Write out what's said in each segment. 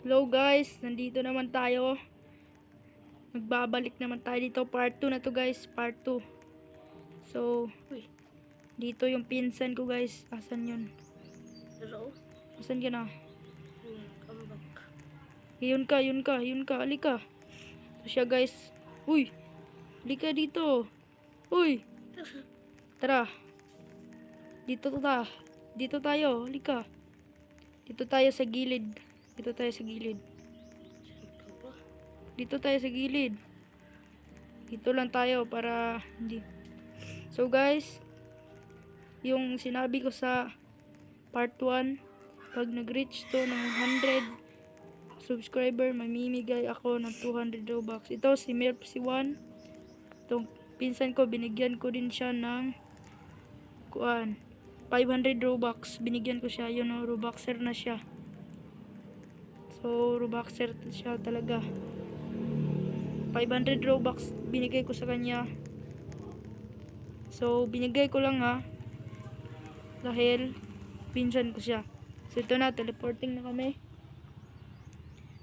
Hello guys, nandito naman tayo. Magbabalik naman tayo dito. Part 2 na to guys, part 2. So, uy, dito yung pinsan ko guys. Asan yun? Hello? Asan ka na? Hmm, come back. Yun ka, yun ka, yun ka. Alika. Ito siya guys. Uy, alika dito. Uy, tara. Dito ta. Dito tayo, alika. Dito tayo sa gilid. Dito tayo sa gilid. Dito tayo sa gilid. Dito lang tayo para hindi. So guys, yung sinabi ko sa part 1, pag nag-reach to ng 100 subscriber, mamimigay ako ng 200 Robux. Ito si Merpsy 1. Itong pinsan ko, binigyan ko din siya ng kuan 500 Robux. Binigyan ko siya. Yun, no, Robuxer na siya. So, Robuxer siya talaga. 500 Robux binigay ko sa kanya. So, binigay ko lang ha. Dahil, pinsan ko siya. So, ito na, teleporting na kami.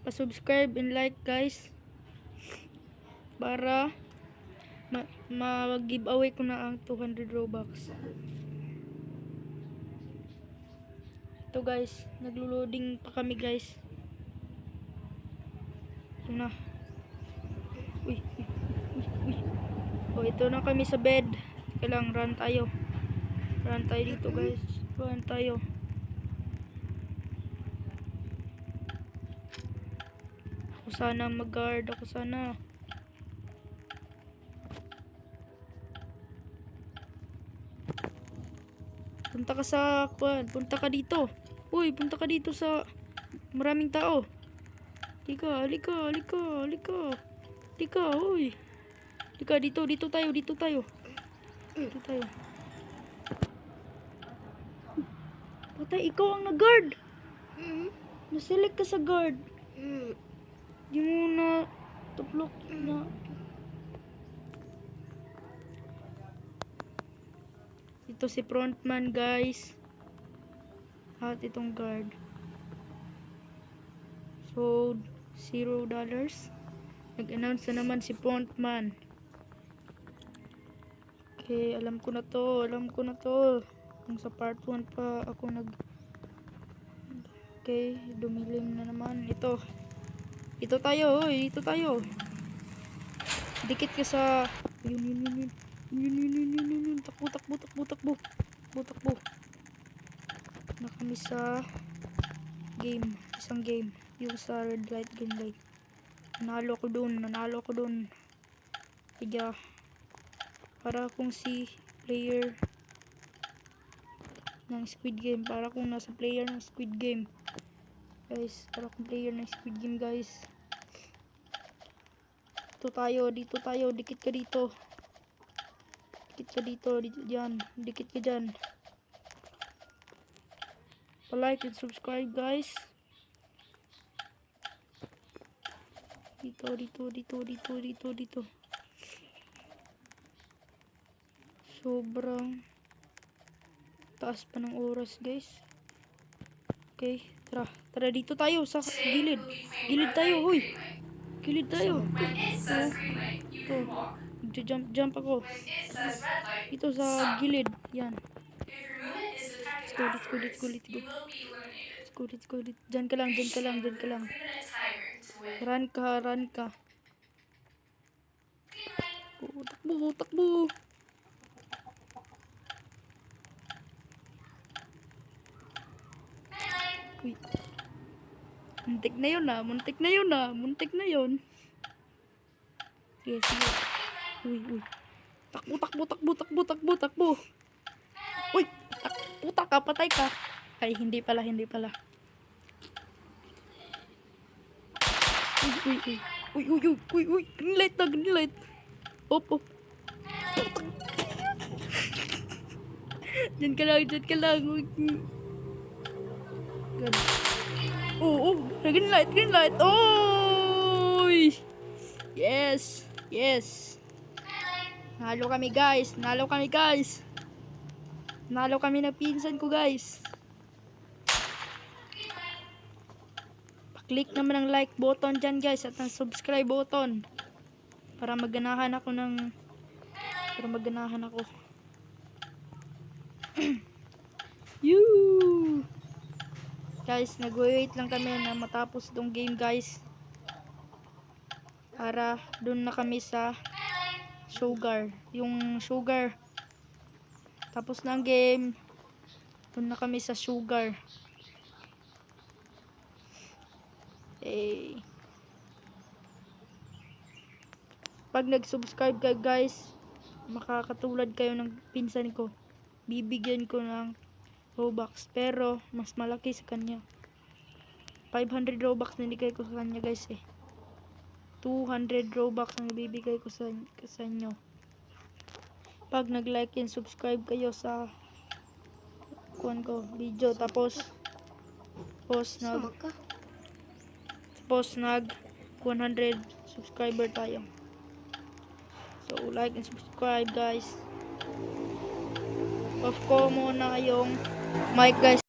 Pa-subscribe and like, guys. Para, ma- mag-giveaway ko na ang 200 Robux. Ito, guys. Naglo-loading pa kami, guys. Ito na. Uy, uy, uy, uy. Oh, ito na kami sa bed. Teka lang, run tayo. Run tayo dito, guys. Run tayo. Ako sana mag-guard. Ako sana. Punta ka sa, punta ka dito. Uy, punta ka dito sa maraming tao. Halika, halika, halika, halika. Halika, uy. Halika, dito, dito tayo, dito tayo. Dito tayo. Patay, ikaw ang nag-guard. Hmm? Naselect ka sa guard. Hmm. Di mo na tuplok na. Ito si frontman, guys. At itong guard. So, zero dollars. Nag-announce na naman si frontman. Okay, alam ko na to. Alam ko na to. Kung sa part 1 pa ako nag... Okay, dumilim na naman. Ito. Ito tayo, oy. Ito tayo. Dikit ka sa... Yun, yun, yun, yun. Yun, yun, yun, yun, yun, yun. Takbo, takbo, takbo, takbo. Takbo, takbo. Na kami sa game. Isang game. Yung sa red light, green light. Nanalo ko dun. Nanalo ko dun. Kaya, para kung si player ng Squid Game. Para kung nasa player ng Squid Game. Guys, para kung player ng Squid Game, guys. Dito tayo, dito tayo. Dikit ka dito. Dikit ka dito, dito dyan. Dikit ka dyan. Pa-like and subscribe, guys. Dito, dito, dito, dito, dito, dito. Sobrang taas pa ng oras, guys. Okay, tara. Tara, dito tayo sa gilid. Gilid tayo, huy. Gilid tayo. You Ito. Jump, jump ako. When it says red light, Dito sa gilid. Yan. Let's go, let's go, let's go, let's go. Let's go, let's go. let's- Dyan ka lang, dyan ka lang, dyan ka lang. Run ka, run ka. Light. Takbo, takbo. Uy. Muntik na yun ah. Muntik na yun ah. Muntik na yun. Sige, sige. Uy, uy. Takbo, takbo, takbo, takbo, takbo, takbo. Uy, tak puta ka, patay ka. Ay, hindi pala, hindi pala. Uy, uy, uy. Uy, uy, uy, uy. Green light na, green light. Op, op. Diyan ka lang, diyan ka lang. Ganun. Oo, oh, green light, green light. Oy! Yes, yes. Nalo kami guys, nalo kami guys. Nalo kami ng pinsan ko guys. Click naman ang like button dyan guys at ang subscribe button. Para maganahan ako ng... Para maganahan ako. Yoo! Guys, nag-wait lang kami na matapos itong game guys. Para doon na kami sa sugar. Yung sugar. Tapos na ang game. Doon na kami sa sugar. Eh. Pag nag-subscribe ka guys, makakatulad kayo ng pinsan ko. Bibigyan ko ng Robux. Pero, mas malaki sa kanya. 500 Robux na nilagay ko sa kanya guys eh. 200 Robux ang ibibigay ko sa, sa inyo. Pag nag-like and subscribe kayo sa kuan ko video tapos post nag Post nag 100 subscriber tayo. So like and subscribe guys. Off ko muna yung mic guys.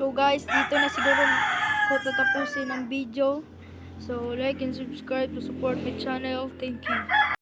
So guys, dito na siguro ko tatapusin ang video. So like and subscribe to support my channel. Thank you.